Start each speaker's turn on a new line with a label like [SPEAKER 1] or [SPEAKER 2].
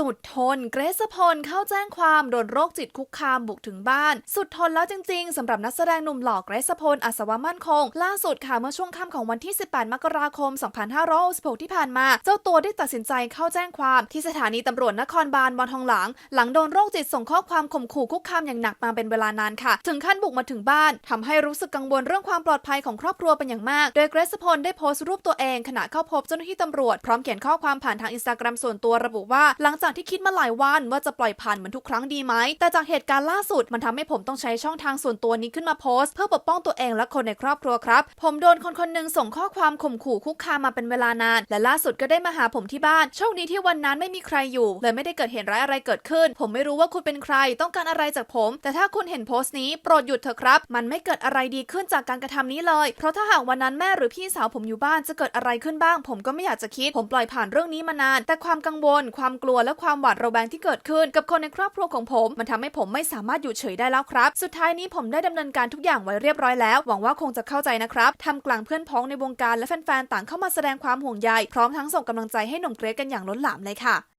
[SPEAKER 1] สุดทน เกรซพลเข้าแจ้งความโดนโรคจิตคุกคามบุกถึงบ้าน สุดทนแล้วจริงๆสำหรับนักแสดงหนุ่มหล่อเกรซพลอัศวมั่นคง ล่าสุดค่ะเมื่อช่วงค่ำของวันที่ 18 มกราคม 2566 ที่ผ่านมา เจ้าตัวได้ตัดสินใจเข้าแจ้งความที่สถานีตำรวจนครบาลบอนทองหลางหลังโดนโรคจิตส่งข้อความข่มขู่คุกคามอย่างหนักมาเป็นเวลานานค่ะ ถึงขั้นบุกมาถึงบ้านทำให้รู้สึกกังวลเรื่องความปลอดภัยของครอบครัวเป็นอย่างมาก โดยเกรซพลได้โพสต์รูปตัวเองขณะเข้าพบเจ้าหน้าที่ตำรวจพร้อมเขียนข้อความผ่านทางอินสตาแกรมส่วนตัวระบุว่าหลังจากที่คิดมาหลายวันว่าจะปล่อยผ่านเหมือนทุกครั้งดีไหม แต่จากเหตุการณ์ล่าสุดมันทำให้ผมต้องใช้ช่องทางส่วนตัวนี้ขึ้นมาโพสต์ เพื่อปกป้องตัวเองและคนในครอบครัวครับ ผมโดนคนคนหนึ่งส่งข้อความข่มขู่คุกคามมาเป็นเวลานาน และล่าสุดก็ได้มาหาผมที่บ้าน โชคดีที่วันนั้นไม่มีใครอยู่ เลยไม่ได้เกิดเหตุร้ายอะไรเกิดขึ้น ผมไม่รู้ว่าคุณเป็นใครต้องการอะไรจากผม แต่ถ้าคุณเห็นโพสต์นี้โปรดหยุดเถอะครับ มันไม่เกิดอะไรดีขึ้นจากการกระทำนี้เลย เพราะถ้าหากวันนั้นแม่หรือพี่สาวผมอยู่บ้านจะเกิดอะไรขึ้นบ้าง ผมก็ไม่อยากจะคิด ผมปล่อยผ่านเรื่องนี้มานาน แต่ความกังวล ความกลัวและความหวาดระแวงที่เกิดขึ้น กับคนในครอบครัวของผม มันทำให้ผมไม่สามารถอยู่เฉยได้แล้วครับ สุดท้ายนี้ผมได้ดำเนินการทุกอย่างไว้เรียบร้อยแล้ว หวังว่าคงจะเข้าใจนะครับทำกลางเพื่อนพ้องในวงการและแฟนๆต่างเข้ามาแสดงความห่วงใยพร้อมทั้งส่งกำลังใจให้หนุ่มเกรซกันอย่างล้นหลามเลยค่ะ